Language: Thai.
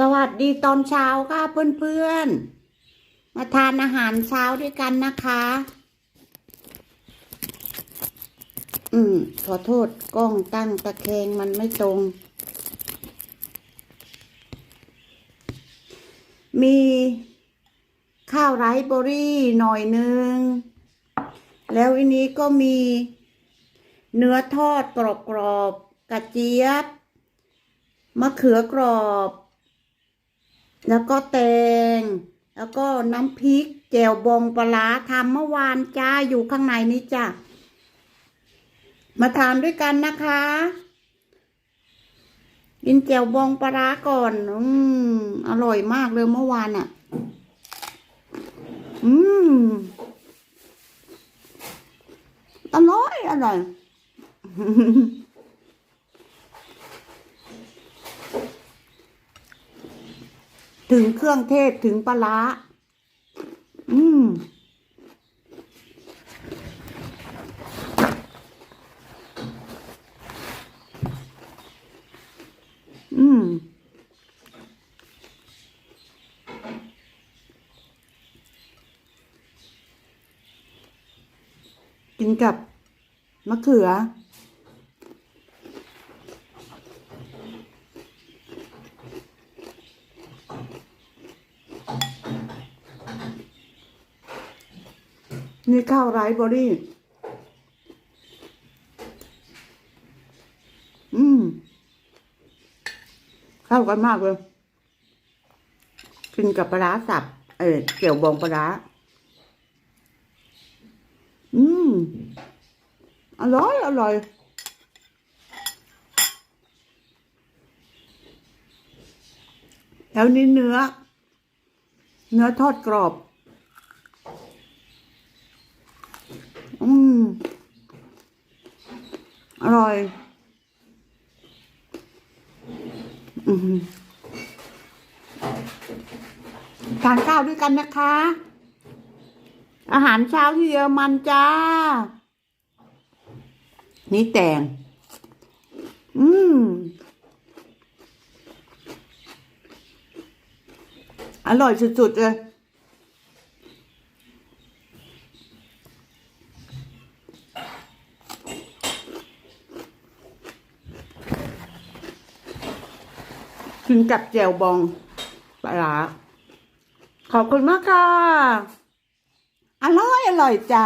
สวัสดีตอนเช้าค่ะเพื่อนๆ มาทานอาหารเช้าด้วยกันนะคะ อืม ขอโทษกล้องตั้งตะแคงมันไม่ตรง มีข้าวไรซ์เบอรี่หน่อยหนึ่งแล้วอันนี้ก็มีเนื้อทอดกรอบๆกระเจี๊ยบ มะเขือกรอบ แล้วก็แตง แล้วก็น้ำพริกแจ่วบองปลาร้าทำเมื่อวานจ้าอยู่ข้างในนี้จ้ะมาทานด้วยกันนะคะ กินแจ่วบองปลาร้าก่อน อืมอร่อยมากเลยเมื่อวานอะ อืมอร่อยอร่อย ถึงเครื่องเทศถึงปลาร้าอืมอืมกินกับมะเขือ นี่ข้าวไรซ์บอรี่อืมเข้ากันมากเลย กินกับปลาร้าสับ เออเกี่ยวบองปลาร้าอืม อร่อย อร่อย แล้วนี่เนื้อ เนื้อทอดกรอบ อืม อร่อยทานข้าวด้วยกันนะคะ อาหารเช้าที่เยอรมันจ้า นี่แตง อืม อร่อยสุดๆเลย กินกับแจวบองปลาขอบคุณมากค่ะ อร่อย อร่อยจ้า